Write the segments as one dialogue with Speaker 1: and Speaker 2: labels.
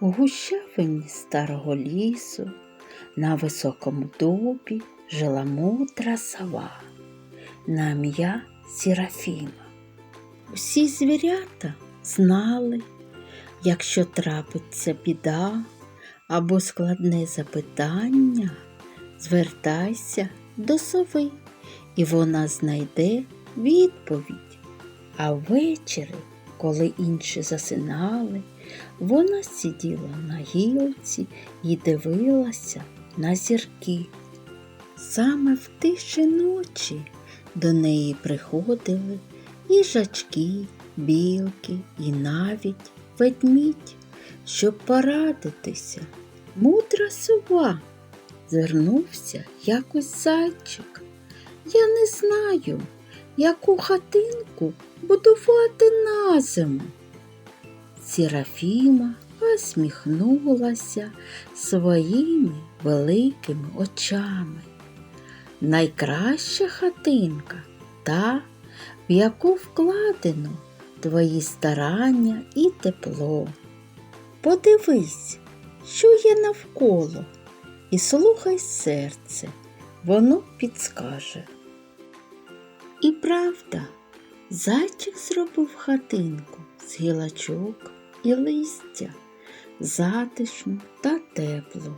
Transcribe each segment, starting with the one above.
Speaker 1: У гущавині старого лісу на високому дубі жила мудра сова на ім'я Сірафіма. Усі звірята знали, якщо трапиться біда або складне запитання, звертайся до сови, і вона знайде відповідь. А ввечері, коли інші засинали, вона сиділа на гілці і дивилася на зірки. Саме в тиші ночі до неї приходили їжачки, білки і навіть ведмідь, щоб порадитися. Мудра сова звернувся якось зайчик. Я не знаю, яку хатинку будувати на зиму. Серафіма посміхнулася своїми великими очами. Найкраща хатинка та, в яку вкладено твої старання і тепло. Подивись, що є навколо, і слухай серце, воно підскаже. І правда, зайчик зробив хатинку з гілочок і листя, затишну та теплу.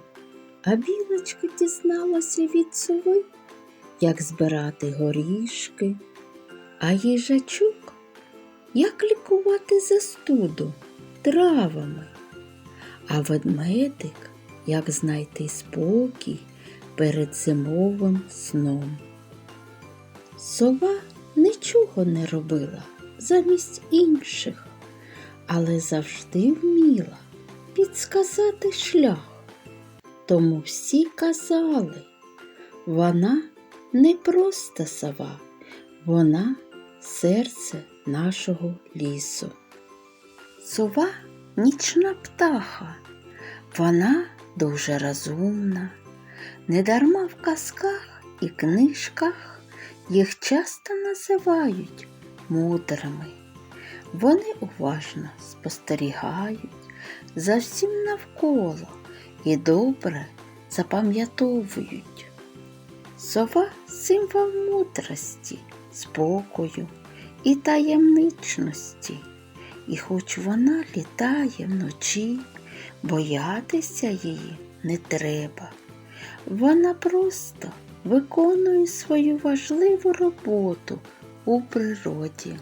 Speaker 1: А білочка дізналася від сови, як збирати горішки, а їжачок як лікувати застуду травами, а ведмедик як знайти спокій перед зимовим сном. Сова нічого не робила замість інших, але завжди вміла підсказати шлях. Тому всі казали, вона не просто сова, вона серце нашого лісу. Сова нічна птаха, вона дуже розумна, недарма в казках і книжках їх часто називають мудрими. Вони уважно спостерігають за всім навколо і добре запам'ятовують. Сова символ мудрості, спокою і таємничності. І хоч вона літає вночі, боятися її не треба. Вона просто виконує свою важливу роботу у природі.